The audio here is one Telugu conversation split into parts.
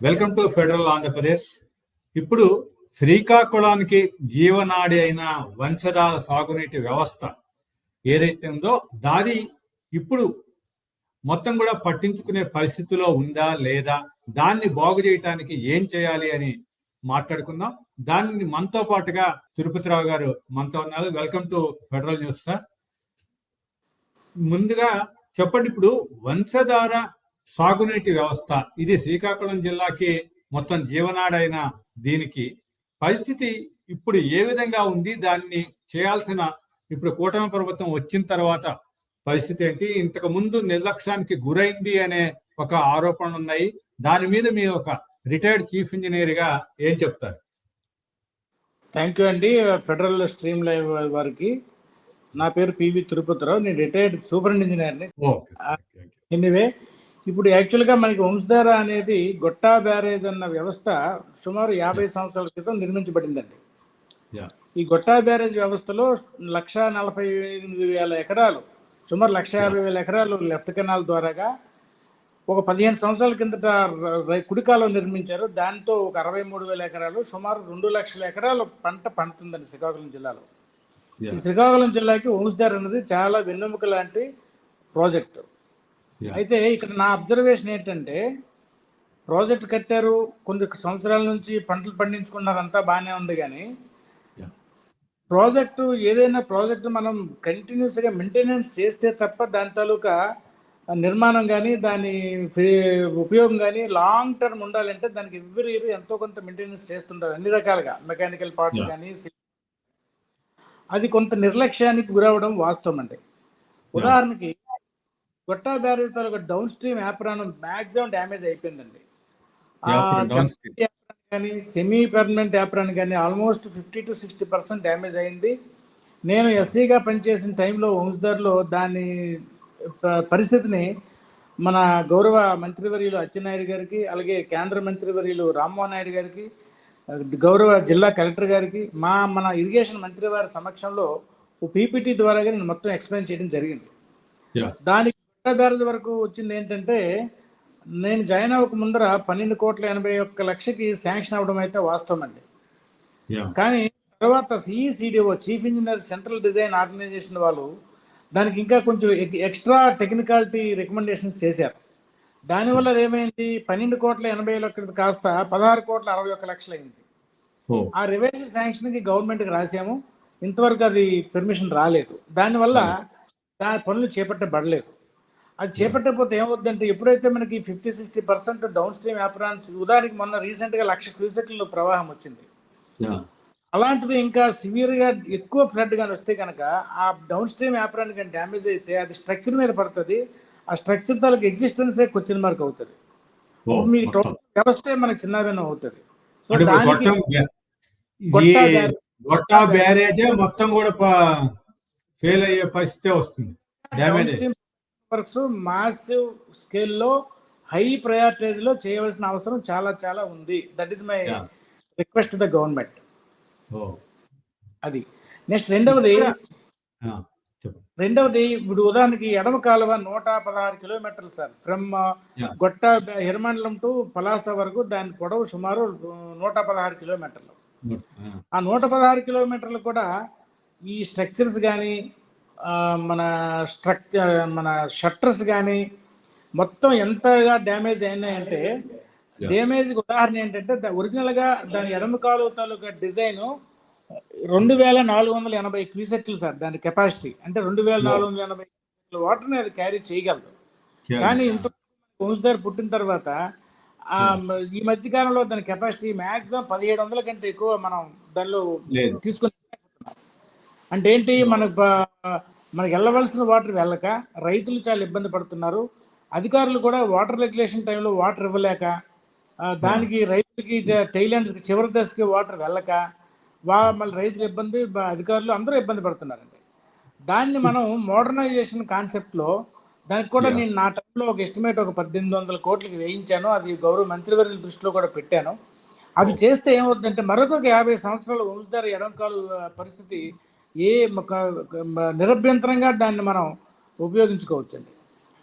Welcome to federal Andhra Pradesh. ఇప్పుడు శ్రీకాకుళానికి జీవనాడి అయిన వంశధార సాగునీటి వ్యవస్థ ఏదైతే ఉందో దాది ఇప్పుడు మొత్తం కూడా పట్టించుకునే పరిస్థితిలో ఉందా లేదా దాన్ని బాగు చేయటానికి ఏం చేయాలి అని మాట్లాడుకుందాం. దాన్ని మనతో పాటుగా తిరుపతిరావు గారు మనతో ఉన్నారు. Welcome to federal news sir. ముందుగా చెప్పండి ఇప్పుడు వంశధార సాగునీటి వ్యవస్థ. ఇది శ్రీకాకుళం జిల్లాకి మొత్తం జీవనాడైన దీనికి. పరిస్థితి ఇప్పుడు ఏ విధంగా ఉంది? దాన్ని చేయాల్సిన ఇప్పుడు కూటమి ప్రభుత్వం వచ్చిన తర్వాత పరిస్థితి ఏంటి? ఇంతకు ముందు నిర్లక్ష్యానికి గురైంది అనే ఒక ఆరోపణలు ఉన్నాయి. దాని మీద మీరు ఒక రిటైర్డ్ చీఫ్ ఇంజనీర్గా ఏం చెప్తారు? థ్యాంక్ యూ అండి ఫెడరల్ స్ట్రీమ్ లైవ్ వారికి. నా పేరు పివి తిరుపతిరావు. నేను రిటైర్డ్ సూపర్ ఇంజనీర్ని ఓకే ఎనివే ఇప్పుడు యాక్చువల్గా మనకి వంశధార అనేది గొట్టా బ్యారేజ్ అన్న వ్యవస్థ సుమారు యాభై సంవత్సరాల క్రితం నిర్మించబడిందండి. ఈ గొట్టా బ్యారేజ్ వ్యవస్థలో లక్ష నలభై ఎనిమిది వేల ఎకరాలు సుమారు లక్ష యాభై వేల ఎకరాలు లెఫ్ట్ కెనాల్ ద్వారాగా ఒక పదిహేను సంవత్సరాల కిందట కుడికాలం నిర్మించారు. దాంతో ఒక అరవై మూడు వేల ఎకరాలు సుమారు రెండు లక్షల ఎకరాలు పంట పండుతుందండి శ్రీకాకుళం జిల్లాలో. ఈ శ్రీకాకుళం జిల్లాకి వంశధార అనేది చాలా వెన్నెముక లాంటి ప్రాజెక్టు. అయితే ఇక్కడ నా అబ్జర్వేషన్ ఏంటంటే ప్రాజెక్ట్ కట్టారు కొన్ని సంవత్సరాల నుంచి పంటలు పండించుకున్నారు అంతా బాగానే ఉంది కానీ ప్రాజెక్టు ఏదైనా ప్రాజెక్టు మనం కంటిన్యూస్గా మెయింటెనెన్స్ చేస్తే తప్ప దాని తాలూకా నిర్మాణం కానీ దాని ఫే- ఉపయోగం కానీ లాంగ్ టర్మ్ ఉండాలంటే దానికి ఎవ్రీ ఇయర్ ఎంతో కొంత మెయింటెనెన్స్ చేస్తుంటారు అన్ని రకాలుగా. Mechanical parts. కానీ అది కొంత నిర్లక్ష్యానికి గురవడం వాస్తవం అండి ఉదాహరణకి గొట్టా బ్యారేజ్ తాలూకా డౌన్ స్ట్రీమ్ యాప్రానం మ్యాక్సిమం డ్యామేజ్ అయిపోయిందండి కానీ సెమీ పర్మనెంట్ యాప్రాన్ కానీ almost fifty to sixty percent damage అయింది. నేను ఎస్సీగా పనిచేసిన టైంలో వంశధార్లో దాని పరిస్థితిని మన గౌరవ మంత్రివర్యులు అచ్చెన్నాయుడు గారికి అలాగే కేంద్ర మంత్రివర్యులు రామ్మోహన్ నాయుడు గారికి గౌరవ జిల్లా కలెక్టర్ గారికి మా మన ఇరిగేషన్ మంత్రి వారి సమక్షంలో ఓ పీపీటీ ద్వారా నేను మొత్తం ఎక్స్ప్లెయిన్ చేయడం జరిగింది. దానికి బ్యారేజ్ వరకు వచ్చింది ఏంటంటే నేను జాయిన్ అవ్వక ముందర పన్నెండు కోట్ల ఎనభై ఒక్క లక్షకి శాంక్షన్ అవ్వడం అయితే వాస్తవం అండి. కానీ తర్వాత CE CDO chief engineer central design organisation వాళ్ళు దానికి ఇంకా కొంచెం ఎక్- ఎక్స్ట్రా టెక్నికాలిటీ రికమెండేషన్స్ చేశారు. దానివల్ల ఏమైంది? పన్నెండు కోట్ల ఎనభై లక్షలు కాస్త పదహారు కోట్ల అరవై ఒక్క లక్షలు అయింది. ఆ రివైజ్ శాంక్షన్కి గవర్నమెంట్కి రాసాము. ఇంతవరకు అది పెర్మిషన్ రాలేదు. దానివల్ల దాని పనులు చేపట్టబడలేదు. అది చేపట్టకపోతే ఏమవుద్దంటే ఎప్పుడైతే మనకి fifty sixty percent down stream aprons ఉదాహరణకి మొన్న రీసెంట్గా లక్ష క్యూసెక్ల ప్రవాహం వచ్చింది. యా అలాంటిది ఇంకా సివియర్గా ఎక్కువ ఫ్లడ్ కానీ వస్తే కనుక ఆ డౌన్ స్ట్రీమ్ యాప్రాన్ కానీ డ్యామేజ్ అయితే అది స్ట్రక్చర్ మీద పడుతుంది. ఆ స్ట్రక్చర్ తాలూకు ఎగ్జిస్టెన్సే క్వశ్చన్ మార్క్ అవుతుంది. మీ వ్యవస్థే మనకి చిన్నభిన్నం అవుతుంది. సో దానికి గొట్టం బ్యారేజ్- మొత్తం కూడా ఫెయిల్ అయ్యే పరిస్థితే వస్తుంది. డ్యామేజ్. వర్క్స్ మాసివ్ స్కేల్లో హై ప్రయారిటైజ్లో చేయవలసిన అవసరం చాలా చాలా ఉంది. That is my. Request the government ఓ అది. నెక్స్ట్ రెండవది చెప్పండి. రెండవది ఇప్పుడు ఉదాహరణకి ఎడమ కాలువ నూట పదహారు కిలోమీటర్లు sir. From Yeah. Gotta Hiramandalam to Palasa వరకు దాని పొడవు సుమారు నూట పదహారు కిలోమీటర్లు. ఆ, ఆ నూట పదహారు కిలోమీటర్లు కూడా ఈ స్ట్రక్చర్స్ కానీ మన స్ట్రక్చర్ మన షట్టర్స్ కానీ మొత్తం ఎంతగా డ్యామేజ్ అయినాయంటే డ్యామేజ్ ఉదాహరణ ఏంటంటే ఒరిజినల్గా దాని ఎడమ కాలువ తాలూకా డిజైన్ రెండు వేల నాలుగు వందల ఎనభై క్యూసెక్లు సార్ దాని కెపాసిటీ అంటే రెండు వేల నాలుగు వందల ఎనభై వాటర్ని అది క్యారీ చేయగలదు. కానీ ఇంత వంశధార పుట్టిన తర్వాత ఈ మధ్య కాలంలో దాని కెపాసిటీ మాక్సిమం పదిహేడు వందల కంటే ఎక్కువ మనం దానిలో. తీసుకొని అంటే ఏంటి మనకు మనకి వెళ్ళవలసిన వాటర్ వెళ్ళక రైతులు చాలా ఇబ్బంది పడుతున్నారు. అధికారులు కూడా వాటర్ రెగ్యులేషన్ టైంలో వాటర్ ఇవ్వలేక దానికి రైతులకి టైలాండ్ చివరి దశకి వాటర్ వెళ్ళక వా మళ్ళీ రైతులు ఇబ్బంది అధికారులు అందరూ ఇబ్బంది పడుతున్నారండి. దాన్ని మనం మోడర్నైజేషన్ కాన్సెప్ట్లో దానికి కూడా నేను నా టైంలో ఒక ఎస్టిమేట్ ఒక పద్దెనిమిది వందల కోట్లకి వేయించాను. అది గౌరవ మంత్రివర్యుల దృష్టిలో కూడా పెట్టాను. అది చేస్తే ఏమవుతుందంటే మరొక యాభై సంవత్సరాల వంశధార ఎడంకాలు పరిస్థితి ఏ నిరభ్యంతరంగా దాన్ని మనం ఉపయోగించుకోవచ్చండి.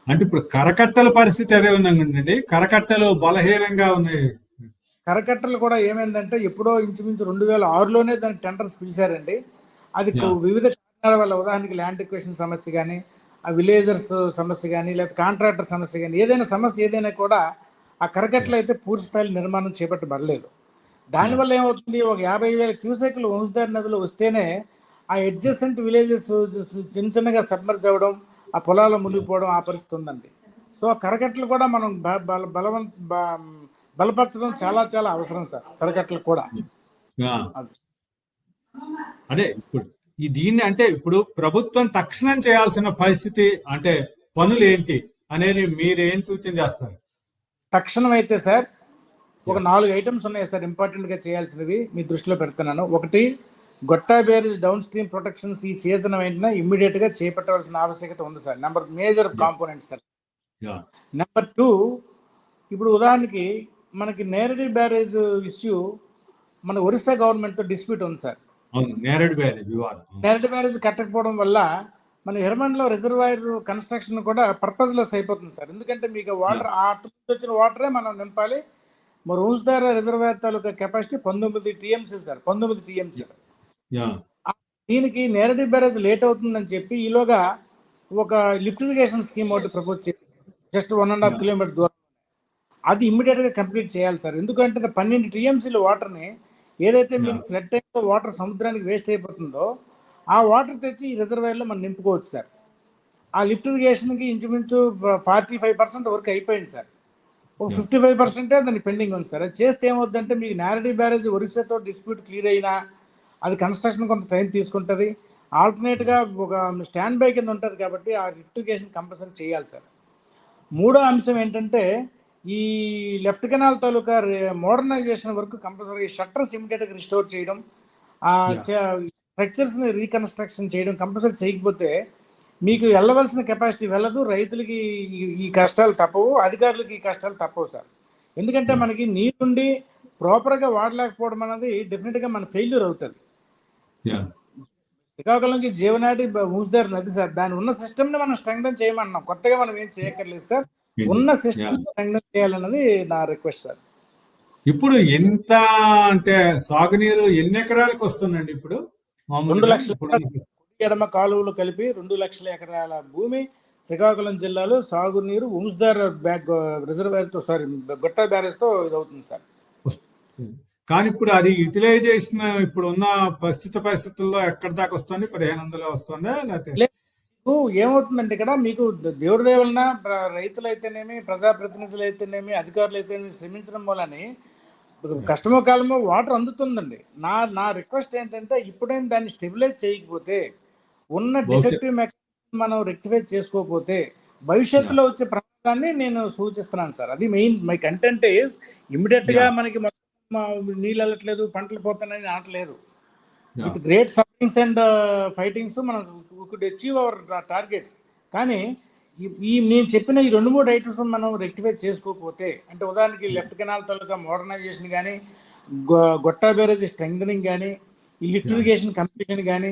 అంటే ఇప్పుడు కరకట్టల పరిస్థితి అదే ఉందండి కరకట్టలు బలహీనంగా ఉన్నాయి. కరకట్టలు కూడా ఏమైందంటే ఎప్పుడో ఇంచుమించు రెండు వేల ఆరులోనే దానికి టెండర్స్ పిలిచారండి. అది. వివిధ కారణాల వల్ల ఉదాహరణకి ల్యాండ్ ఎక్వేషన్ సమస్య కానీ ఆ విలేజర్స్ సమస్య కానీ లేదా కాంట్రాక్టర్ సమస్య కానీ ఏదైనా సమస్య ఏదైనా కూడా ఆ కరకట్టలు అయితే పూర్తి స్థాయి నిర్మాణం చేపట్టబడలేదు. దానివల్ల ఏమవుతుంది? ఒక యాభై వేల క్యూసెక్లు వంశధారి నదిలో వస్తేనే ఆ అడ్జసెంట్ విలేజెస్ చిన్న చిన్నగా సబ్మర్జ్ అవ్వడం ఆ పొలాల్లో మునిగిపోవడం ఆ పరిస్థితి ఉందండి సో ఆ కరకట్టలు కూడా మనం బ- బల బలవంత బ- బలపరచడం చాలా చాలా అవసరం సార్ కరకట్టలు కూడా. అది. అదే ఇప్పుడు ఈ దీన్ని అంటే ఇప్పుడు ప్రభుత్వం తక్షణం చేయాల్సిన పరిస్థితి అంటే పనులు ఏంటి అనేది మీరు ఏం సూచన చేస్తారు? తక్షణం అయితే సార్ ఒక నాలుగు ఐటమ్స్ ఉన్నాయి సార్ ఇంపార్టెంట్గా చేయాల్సినవి మీ దృష్టిలో పెడుతున్నాను. ఒకటి Gotta barrage down stream protections ఈ సీజన్ వెంటనే ఇమ్మీడియట్గా చేపట్టవలసిన ఆవశ్యకత ఉంది sir. Number major component sir. Number two ఇప్పుడు ఉదాహరణకి మనకి నేరడి బ్యారేజ్ ఇష్యూ మన ఒరిస్సా గవర్నమెంట్తో డిస్ప్యూట్ ఉంది sir. Neredu barrage Neradi barrage కట్టకపోవడం వల్ల మన హిరమండలో రిజర్వాయర్ కన్స్ట్రక్షన్ కూడా పర్పస్లెస్ అయిపోతుంది సార్. ఎందుకంటే మీకు వాటర్ ఆ నుంచి వచ్చిన వాటరే మనం నింపాలి. మరి ఊసుదార రిజర్వాయర్ తాలూకా కెపాసిటీ పంతొమ్మిది టీఎంసీ సార్. పంతొమ్మిది టీఎంసీ. దీనికి నేరడి బ్యారేజ్ లేట్ అవుతుందని చెప్పి ఈలోగా ఒక లిఫ్ట్ ఇరిగేషన్ స్కీమ్ ఒకటి ప్రపోజ్ చేసి just one and half kilometre దూరం. అది ఇమ్మీడియట్గా కంప్లీట్ చేయాలి సార్. ఎందుకంటే పన్నెండు టీఎంసీల వాటర్ని ఏదైతే మీకు ఫ్లడ్ టైంలో వాటర్ సముద్రానికి వేస్ట్ అయిపోతుందో ఆ వాటర్ తెచ్చి ఈ రిజర్వాయర్లో మనం నింపుకోవచ్చు సార్. ఆ లిఫ్ట్ ఇరిగేషన్కి ఇంచుమించు ఫార్టీ ఫైవ్ పర్సెంట్ వరకు అయిపోయింది సార్. ఒక ఫిఫ్టీ ఫైవ్ పర్సెంటే దాన్ని పెండింగ్ ఉంది సార్. అది చేస్తే ఏమవుతుందంటే మీకు నారడీ బ్యారేజ్ ఒరిస్సాతో డిస్ప్యూట్ క్లియర్ అయినా అది కన్స్ట్రక్షన్ కొంత టైం తీసుకుంటుంది. ఆల్టర్నేట్గా ఒక స్టాండ్ బై కింద ఉంటుంది కాబట్టి ఆ లిఫ్ట్ ఇరిగేషన్ కంపల్సరీ చేయాలి సార్. మూడో అంశం ఏంటంటే ఈ లెఫ్ట్ కెనాల్ తాలూకా మోడర్నైజేషన్ వరకు కంపల్సరీ షట్టర్స్ ఇమీడియట్గా రిస్టోర్ చేయడం ఆ స్ట్రక్చర్స్ని రీకన్స్ట్రక్షన్ చేయడం కంపల్సరీ చేయకపోతే మీకు వెళ్ళవలసిన కెపాసిటీ వెళ్ళదు రైతులకి ఈ- కష్టాలు తప్పవు అధికారులకి ఈ కష్టాలు తప్పవు సార్. ఎందుకంటే మనకి నీరుండి ప్రాపర్గా వాడలేకపోవడం అనేది డెఫినెట్గా మన ఫెయిల్యూర్ అవుతుంది. శ్రీకాకుళంకి జీవనాడి మూసిదారు నది సార్. దాని ఉన్న సిస్టమ్ని మనం స్ట్రెంగ్తన్ చేయమన్నాం. కొత్తగా మనం ఏం చేయక్కర్లేదు సార్. ఉన్న సిస్టమ్ స్ట్రెంగ్తన్ చేయాలన్నది నా రిక్వెస్ట్ సార్. ఇప్పుడు ఎంత అంటే సాగునీరు ఎన్ని ఎకరాలకు వస్తుందండి ఇప్పుడు? రెండు లక్షల ఎడమ కాలువలు కలిపి రెండు లక్షల ఎకరాల భూమి శ్రీకాకుళం జిల్లాలో సాగునీరు వంశధార బ్యాగ్ రిజర్వాయర్తో సారీ గొట్ట బ్యారేజ్తో ఇది అవుతుంది సార్. కానీ ఇప్పుడు అది యూటిలైజేషన్ ఇప్పుడు ఉన్న పరిస్థితి పరిస్థితుల్లో ఎక్కడి దాకా వస్తుంది? పదిహేను వందలు వస్తుందా లేకపోతే? ఏమవుతుందంటే ఇక్కడ మీకు దేవుడి దేవలన రైతులు అయితేనేమి ప్రజాప్రతినిధులు అయితేనేమి అధికారులు అయితేనేమి శ్రమించడం వలని కష్టమో కాలమో వాటర్ అందుతుందండి. నా నా రిక్వెస్ట్ ఏంటంటే ఇప్పుడైనా దాన్ని స్టెబిలైజ్ చేయకపోతే ఉన్న డిఫెక్టివ్ మెకానిజం మనం రెక్టిఫై చేసుకోకపోతే భవిష్యత్తులో వచ్చే ప్రమాదాన్ని నేను సూచిస్తున్నాను సార్. అది మెయిన్ మై కంటెంట్ ఈస్ ఇమ్మీడియట్గా మనకి ఆ, నీళ్ళు వెళ్ళట్లేదు పంటలు పోతున్నాయని అనట్లేదు. Yeah. With great sufferings and fightings మనం కుడ్ అచీవ్ అవర్ టార్గెట్స్ కానీ ఈ- నేను చెప్పిన ఈ రెండు మూడు ఐటమ్స్ మనం రెక్టిఫై చేసుకోకపోతే అంటే ఉదాహరణకి లెఫ్ట్ కెనాల్ తాలూకా మోడర్నైజేషన్ కానీ గొట్టా బ్యారేజ్ స్ట్రెంగ్ కానీ ఇరిగేషన్ కంప్లీషన్ కానీ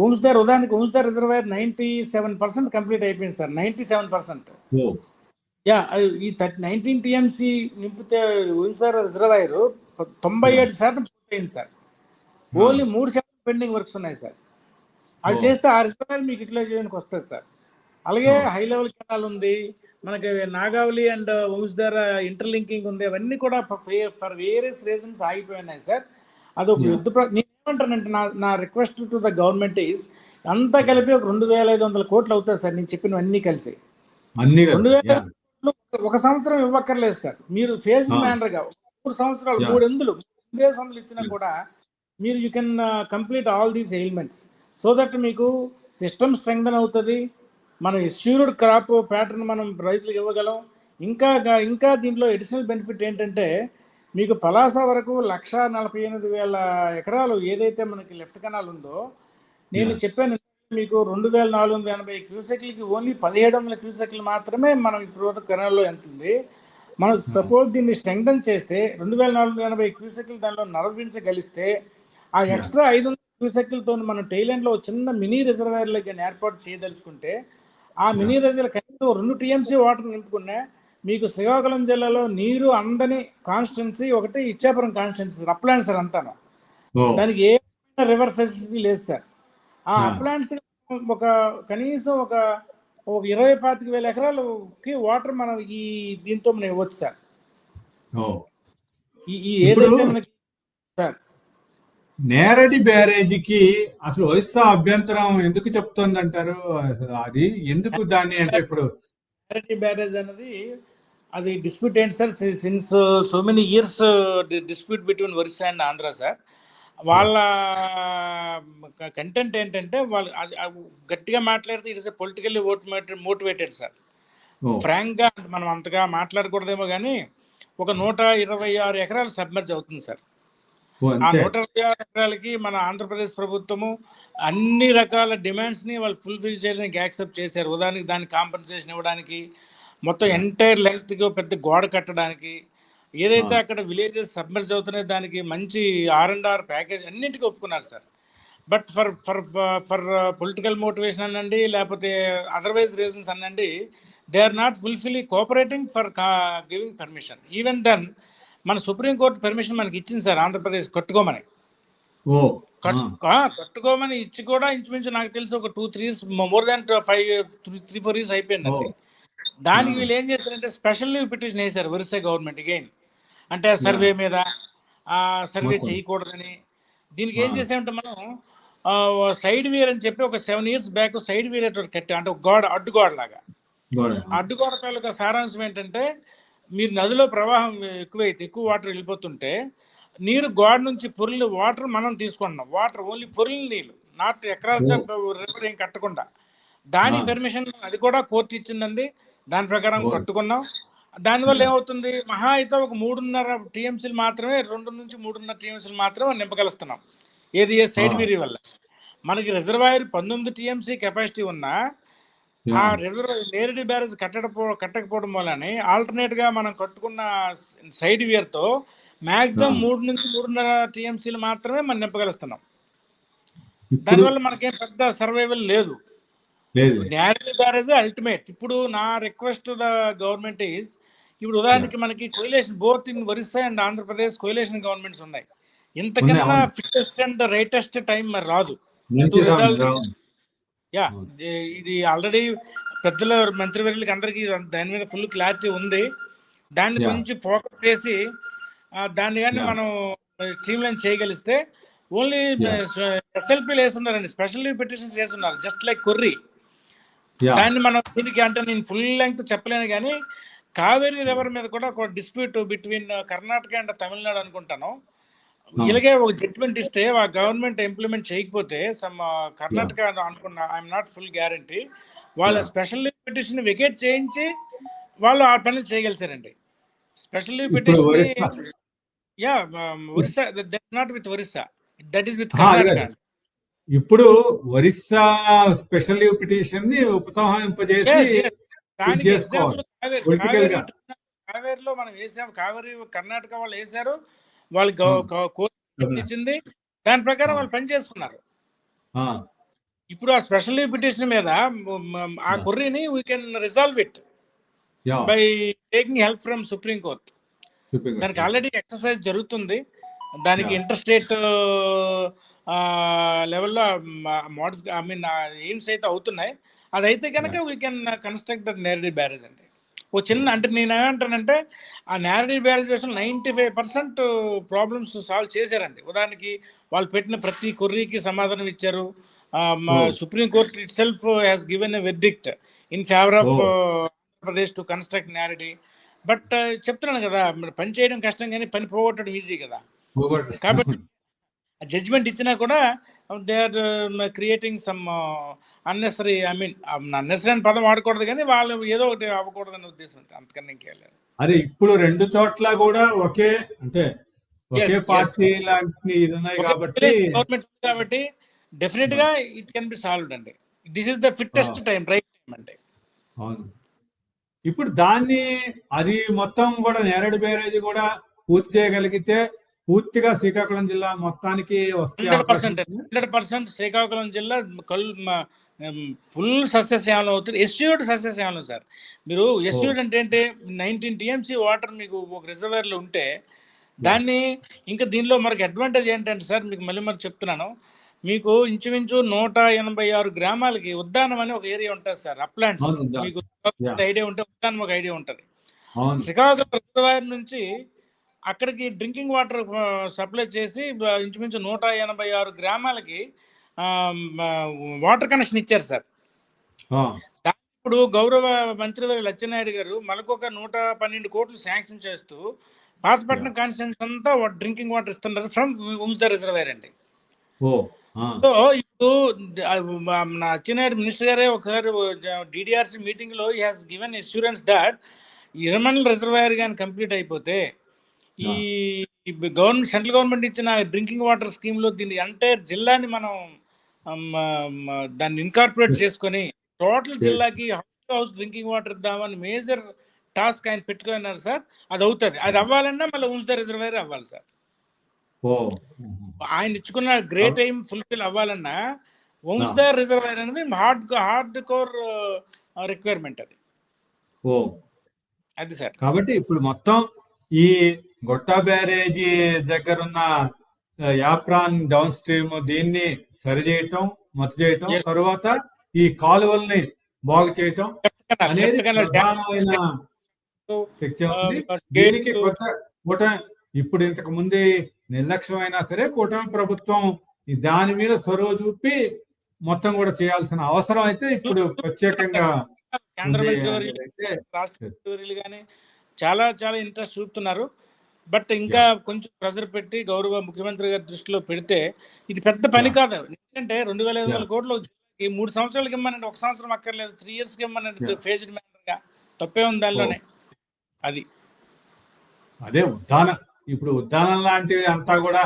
ఓమ్స్దార్ ఉదాహరణకి ఓమ్స్దార్ reservoir ninety seven percent complete అయిపోయింది sir ninety seven percent yeah ఈ థర్టీ నైన్టీన్ టీఎంసీ నింపితే ఓమ్స్దార్ రిజర్వాయర్ తొంభై ఏడు శాతం పూర్తయింది సార్. ఓన్లీ మూడు శాతం పెండింగ్ వర్క్స్ ఉన్నాయి సార్. అది Oh. చేస్తే ఆ రిజర్వాయర్ మీకు యూటిలైజ్ చేయడానికి వస్తుంది సార్. అలాగే హై లెవెల్ కెనాల్ ఉంది. మనకి నాగావళి అండ్ వంశధార ఇంటర్లింకింగ్ ఉంది. అవన్నీ కూడా ఫర్ వేరియస్ రీజన్స్ ఆగిపోయినాయి సార్. అది ఒక. యుద్ధ ప్ర- నేను ఏమంటానంటే నా నా request to the government is అంతా కలిపి ఒక రెండు వేల ఐదు వందల కోట్లు అవుతాయి సార్ నేను చెప్పినవన్నీ కలిసి. రెండు వేల ఒక సంవత్సరం ఇవ్వక్కర్లేదు సార్ మీరు ఫేజ్. మ్యానర్గా మూడు సంవత్సరాలు. మూడు ఎందులు మూడే ఇచ్చినా. కూడా మీరు you can complete all these elements so that మీకు సిస్టమ్ స్ట్రెంగ్తన్ అవుతుంది మనం ఎస్యూర్డ్ క్రాప్ ప్యాటర్న్ మనం రైతులకు ఇవ్వగలం ఇంకా ఇంకా దీంట్లో ఎడిషనల్ బెనిఫిట్ ఏంటంటే మీకు పలాస వరకు లక్ష నలభై ఎనిమిది వేల ఎకరాలు ఏదైతే మనకి లెఫ్ట్ కెనాల్ ఉందో నేను. చెప్పాను మీకు రెండు వేల నాలుగు వందల ఎనభై క్యూసెక్లకి ఓన్లీ పదిహేడు వందల క్యూసెక్లు మాత్రమే మనం ఇప్పుడు వరకు కెనాల్లో ఎంతుంది. మనం సపోజ్ దీన్ని స్ట్రెంగ్తన్ చేస్తే రెండు వేల నాలుగు వందల ఎనభై క్యూసెక్లు దానిలో నరవించగలిస్తే ఆ ఎక్స్ట్రా ఐదు వందల క్యూసెక్లతో మనం టైలాండ్లో చిన్న మినీ రిజర్వాయర్లకి ఏర్పాటు చేయదలుచుకుంటే ఆ మినీ రిజర్వ్ కనీసం రెండు టీఎంసీ వాటర్ నింపుకున్నా మీకు శ్రీకాకుళం జిల్లాలో నీరు అందని కాన్స్టిట్యున్సీ ఒకటి ఇచ్చాపురం కాన్స్టిట్యున్సీ అప్లాండ్ సార్ అంతాను. దానికి ఏ రివర్ ఫెసిలిటీ లేదు సార్. ఆ Yeah. ఒక కనీసం ఒక ఒక ఇరవై పాతిక వేల ఎకరాలకి వాటర్ మనం ఈ దీంతో మనం ఇవ్వచ్చు సార్. ఈ ఏదైతే మనకి సార్. నేరడి బ్యారేజీకి అసలు ఒరిస్సా అభ్యంతరం ఎందుకు చెప్తోంది అంటారు అది ఎందుకు దాన్ని అంటే ఇప్పుడు క్లారిటీ బ్యారేజ్ అనేది అది డిస్ప్యూట్ ఏంటి sir? Since so many years dispute between Orissa and Andhra sir. వాళ్ళ కంటెంట్ ఏంటంటే వాళ్ళు గట్టిగా మాట్లాడితే it is politically vote motivated sir. ఫ్రాంక్గా మనం అంతగా మాట్లాడకూడదేమో కానీ ఒక నూట ఇరవై ఆరు ఎకరాలు సబ్మర్జ్ అవుతుంది సార్. ఆ నూట ఇరవై ఆరు ఎకరాలకి మన ఆంధ్రప్రదేశ్ ప్రభుత్వము అన్ని రకాల డిమాండ్స్ని వాళ్ళు ఫుల్ఫిల్ చేయడానికి యాక్సెప్ట్ చేశారు. ఉదాహరణకి దానికి కాంపన్సేషన్ ఇవ్వడానికి మొత్తం ఎంటైర్ లెంగ్త్కి ఒక పెద్ద గోడ కట్టడానికి ఏదైతే. అక్కడ విలేజెస్ సబ్మర్జ్ అవుతున్నాయో దానికి మంచి ఆర్ అండ్ ఆర్ ప్యాకేజ్ అన్నింటికి ఒప్పుకున్నారు sir. But for for for political motivation అనండి లేకపోతే అదర్వైజ్ రీజన్స్ అనండి they are not fulfil cooperating for giving permission. Even then మన సుప్రీంకోర్టు పర్మిషన్ మనకి ఇచ్చింది సార్ ఆంధ్రప్రదేశ్ కట్టుకోమని. కట్టుకోమని ఇచ్చి కూడా ఇంచుమించు నాకు తెలిసి ఒక two three years more than five three four years అయిపోయింది దానికి. వీళ్ళు ఏం చేశారంటే స్పెషల్ లీవ్ పిటిషన్ వేశారు ఒరిస్సా గవర్నమెంట్ అగైన్. అంటే సర్వే మీద ఆ సర్వే. చేయకూడదని దీనికి ఏం. చేసామంటే మనం సైడ్ వీర్ అని చెప్పి ఒక seven years back side weir కట్టాం అంటే ఒక గోడ అడ్డుగోడ లాగా గోడ. అడ్డుగోడ తాలూకా సారాంశం ఏంటంటే మీరు నదిలో ప్రవాహం ఎక్కువైతే ఎక్కువ వాటర్ వెళ్ళిపోతుంటే నీరు గోడ నుంచి పొరులు వాటర్ మనం తీసుకుంటున్నాం వాటర్ ఓన్లీ పొరులు నీళ్ళు నాట్ అక్రాస్ ద రివర్ ఏం కట్టకుండా దాని. పర్మిషన్ అది కూడా కోర్టు ఇచ్చిందండి దాని ప్రకారం. కట్టుకున్నాం దానివల్ల ఏమవుతుంది మహా అయితే ఒక మూడున్నర టీఎంసీలు మాత్రమే రెండు నుంచి మూడున్నర టీఎంసీలు మాత్రమే నింపగలుస్తున్నాం ఏది సైడ్ ఆ. వీరి వల్ల మనకి రిజర్వాయర్ పంతొమ్మిది టీఎంసీ కెపాసిటీ ఉన్నా ఆ. రివర్ నేరడి బ్యారేజ్ కట్టడపో కట్టకపోవడం వల్లనే ఆల్టర్నేట్గా మనం కట్టుకున్న సైడ్ వియర్తో మాక్సిమం ఆ. మూడు నుంచి మూడున్నర టీఎంసీలు మాత్రమే మనం నింపగలుస్తున్నాం దానివల్ల మనకేం పెద్ద సర్వైవల్ లేదు అల్టిమేట్ ఇప్పుడు నా రిక్వెస్ట్ ద గవర్నమెంట్ ఈస్ ఇప్పుడు ఉదాహరణకి మనకి coalition both in Orissa and Andhra Pradesh coalition governments ఉన్నాయి ఇంతకన్నా. ఫిట్టెస్ట్ అండ్ రైటెస్ట్ టైం మరి రాదు. యా. ఇది- ఆల్రెడీ పెద్దల మంత్రివర్యులకి అందరికీ దాని మీద ఫుల్ క్లారిటీ ఉంది దాన్ని Yeah. కొంచెం ఫోకస్ చేసి దాన్ని కానీ. మనం స్ట్రీమ్ లైన్ చేయగలిస్తే ఓన్లీ. ఎస్ఎల్పీలు వేస్తున్నారండి స్పెషల్ పిటిషన్స్ వేస్తున్నారు జస్ట్ లైక్ కొర్రీ. దాన్ని మనం దీనికి అంటే నేను ఫుల్ లెంగ్త్ చెప్పలేను కానీ కావేరీ రివర్ మీద కూడా ఒక dispute between Karnataka and Tamil Nadu అనుకుంటాను. ఇలాగే ఒక జడ్జ్మెంట్ ఇస్తే ఆ గవర్నమెంట్ ఇంప్లిమెంట్ చేయకపోతే సమ్ కర్ణాటక అనుకున్నా ఐఎమ్ నాట్ ఫుల్ గ్యారంటీ వాళ్ళ. స్పెషల్ పిటిషన్ వికెట్ చేయించి వాళ్ళు ఆ పనులు చేయగలిసారండి. Special petition yeah Orissa. That not with Orissa. That is with. Karnataka ఇప్పుడు ఒరిస్సా స్పెషల్ లీవ్ పిటిషన్ని ఉపసంహరింపజేసి. కావేరిలో మనం వేసాం. కావేరి కర్ణాటక వాళ్ళు వేశారు. వాళ్ళు. కోర్టు ఇచ్చింది దాని ప్రకారం వాళ్ళు పని చేసుకున్నారు. ఇప్పుడు ఆ స్పెషల్ పిటిషన్ మీద ఆ. కొర్రీని we can resolve it by taking help from supreme court. దానికి ఆల్రెడీ ఎక్సర్సైజ్ జరుగుతుంది. దానికి Yeah. ఇంటర్స్టేట్ లెవెల్లో మోడిఫి ఐ మీన్ ఎయిమ్స్ అయితే అవుతున్నాయి. అదైతే కనుక we can construct the Neradi barrage అండి. ఓ చిన్న అంటే నేను ఏమంటానంటే ఆ నేరడీ బ్యారేజ్ విషయం ninety five percent problems solve చేశారండి. ఉదాహరణకి వాళ్ళు పెట్టిన ప్రతి కొర్రీకి సమాధానం ఇచ్చారు. Oh. Supreme court itself has given a verdict in favour of. Andhra Pradesh to construct Neradi but చెప్తున్నాను కదా పని చేయడం కష్టం కానీ పని పోగొట్టడం ఈజీ కదా. కాబట్టి జడ్జ్మెంట్ ఇచ్చినా కూడా they are creating some unnecessary I mean unnecessary అని పదం వాడకూడదు కానీ వాళ్ళు ఏదో ఒకటి అవ్వకూడదనే ఉద్దేశం అంతే. అంతకన్నా ఇంకేం లేదు. అరే ఇప్పుడు రెండు చోట్ల కూడా ఒకే అంటే ఒకే. పార్టీ లాంటి ఉన్నాయి కాబట్టి గవర్నమెంట్ కాబట్టి డెఫినెట్గా ఇట్ కెన్ బి సాల్వ్డ్ అండి. This is the fittest. Time right time అంటే అవును. ఇప్పుడు దాన్ని అది మొత్తం కూడా నేరడు బ్యారేజ్ కూడా పూర్తి చేయగలిగితే పూర్తిగా శ్రీకాకుళం జిల్లా మొత్తానికి హండ్రెడ్ పర్సెంట్ శ్రీకాకుళం జిల్లా కల్ ఫుల్ సస్యశ్యామలం అవుతుంది. ఎస్యూడ్ సస్యశ్యామలం సార్. మీరు ఎస్యూడ్ అంటే ఏంటి? నైన్టీన్ టీఎంసీ వాటర్ మీకు ఒక రిజర్వేర్లో ఉంటే దాన్ని ఇంకా దీనిలో మనకి అడ్వాంటేజ్ ఏంటంటే సార్ మీకు మళ్ళీ మరి చెప్తున్నాను. మీకు ఇంచుమించు నూట ఎనభై ఆరు గ్రామాలకి ఉద్దానం అని ఒక ఏరియా ఉంటుంది సార్ అప్లాంట్స్. ఉద్దానం. మీకు. ఐడియా ఉంటే ఉద్దానం ఒక ఐడియా ఉంటుంది. శ్రీకాకుళం రిజర్వాయర్ నుంచి అక్కడికి డ్రింకింగ్ వాటర్ సప్లై చేసి ఇంచుమించు నూట ఎనభై ఆరు గ్రామాలకి వాటర్ కనెక్షన్ ఇచ్చారు సార్. ఇప్పుడు గౌరవ మంత్రివర్య లచ్చెన్నాయుడు గారు మనకొక నూట పన్నెండు కోట్లు శాంక్షన్ చేస్తూ పాతపట్నం కాన్స్టిట్యూన్స్ అంతా డ్రింకింగ్ వాటర్ ఇస్తున్నారు ఫ్రమ్ ఉమ్స్ ద రిజర్వాయర్ అండి. సో ఇప్పుడు అచ్చెన్నాయుడు మినిస్టర్ గారే ఒకసారి డిడిఆర్సి మీటింగ్లో హాస్ గివెన్ అష్యూరెన్స్ దాట్ ఇరమల్ రిజర్వాయర్ కానీ కంప్లీట్ అయిపోతే ఈ గవర్నమెంట్ సెంట్రల్ గవర్నమెంట్ ఇచ్చిన డ్రింకింగ్ వాటర్ స్కీమ్లో దీన్ని ఎంటైర్ జిల్లాని మనం దాన్ని ఇన్కార్పొరేట్ చేసుకొని టోటల్ జిల్లాకి హౌస్ హౌస్ డ్రింకింగ్ వాటర్ ఇద్దామని మేజర్ టాస్క్ ఆయన పెట్టుకున్నారు సార్. అది అవుతుంది. అది అవ్వాలన్నా మళ్ళీ ఉంచుతా రిజర్వాయర్ అవ్వాలి సార్. ఆయన ఇచ్చుకున్న గ్రేట్ ఎయిమ్ ఫుల్ఫిల్ అవ్వాలన్నా వంశ రిజర్వాయర్ అనేది హార్డ్ హార్డ్ కోర్ రిక్వైర్మెంట్ అది. ఓ. అది సార్. కాబట్టి ఇప్పుడు మొత్తం ఈ గొట్టా బ్యారేజీ దగ్గర ఉన్న ఆ, యాప్రాన్ డౌన్ స్ట్రీమ్ దీన్ని సరిచేయటం మత్తు చేయటం. తరువాత ఈ కాలువల్ని బాగు చేయటం అనేది ప్రధానమైన దీనికి కొత్త కూటమి ఇప్పుడు ఇంతకు ముందు నిర్లక్ష్యమైనా సరే కూటమి ప్రభుత్వం దాని మీద చొరవ చూపి మొత్తం కూడా చేయాల్సిన అవసరం అయితే ఇప్పుడు ప్రత్యేకంగా చాలా చాలా ఇంట్రెస్ట్ చూపుతున్నారు. బట్ ఇంకా కొంచెం ప్రెజర్ పెట్టి గౌరవ ముఖ్యమంత్రి గారి దృష్టిలో పెడితే ఇది పెద్ద పని. కాదు. ఎందుకంటే రెండు వేల ఐదు వందల. కోట్లు ఈ మూడు సంవత్సరాలకి ఇమ్మనండి ఒక సంవత్సరం అక్కర్లేదు. త్రీ ఇయర్స్కి ఇమ్మనండి. ఫేజ్డ్గా తప్పే ఉంది దానిలోనే. అది. అదే ఉద్దానం ఇప్పుడు ఉద్దానం లాంటివి అంతా కూడా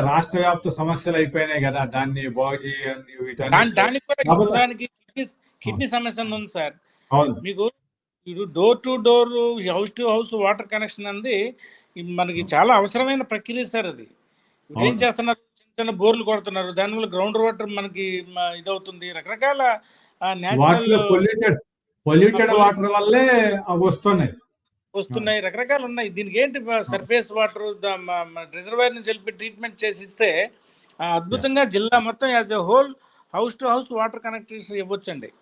రాష్ట్ర వ్యాప్త సమస్యలు అయిపోయినాయి కదా. దాన్ని బాగు దానికి కిడ్నీ కిడ్నీ సమస్య ఉంది సార్. మీకు door to door house to house water connection ఇది మనకి చాలా అవసరమైన ప్రక్రియ సార్ అది. ఏం. చేస్తున్నారు? చిన్న చిన్న బోర్లు కొడుతున్నారు. దానివల్ల గ్రౌండ్ వాటర్ మనకి ఇదవుతుంది. రకరకాల పొల్యూటెడ్ వాటర్ వల్లే వస్తున్నాయి. వస్తున్నాయి. రకరకాలు ఉన్నాయి. దీనికి ఏంటి సర్ఫేస్ వాటర్ రిజర్వాయర్ నుంచి వెళ్ళి ట్రీట్మెంట్ చేసి ఇస్తే అద్భుతంగా జిల్లా మొత్తం as a whole house to house water connectivity ఇవ్వచ్చండి.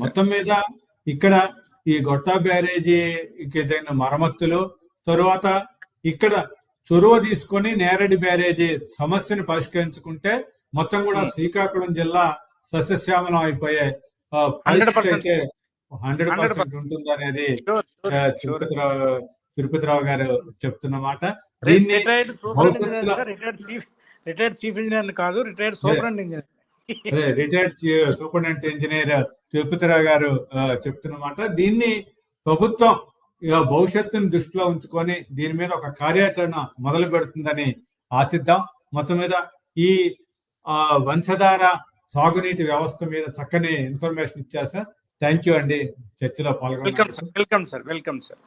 మొత్తం మీద ఇక్కడ ఈ గొట్టా బ్యారేజీకి ఏదైనా మరమ్మతులు తరువాత ఇక్కడ చొరవ తీసుకొని నేరడి బ్యారేజీ సమస్యను పరిష్కరించుకుంటే మొత్తం కూడా. శ్రీకాకుళం జిల్లా సస్యశ్యామలం అయిపోయే ఆ, 100% పరిస్థితి అయితే హండ్రెడ్ 100% పర్సెంట్ ఉంటుంది అనేది. తిరుపతిరావు తిరుపతిరావు గారు చెప్తున్నమాట దీన్ని రిటైర్డ్ చీఫ్ ఇంజనీర్ కాదు retired super engineer retired superintendent engineer Tirupatirao గారు చెప్తున్నమాట. దీన్ని ప్రభుత్వం భవిష్యత్తును దృష్టిలో ఉంచుకొని దీని మీద ఒక కార్యాచరణ మొదలు పెడుతుందని ఆశిద్దాం. మొత్తం మీద ఈ వంశధార సాగునీటి వ్యవస్థ మీద చక్కని ఇన్ఫర్మేషన్ ఇచ్చారు సార్. థ్యాంక్ యూ అండి. చర్చలో welcome sir welcome sir welcome sir.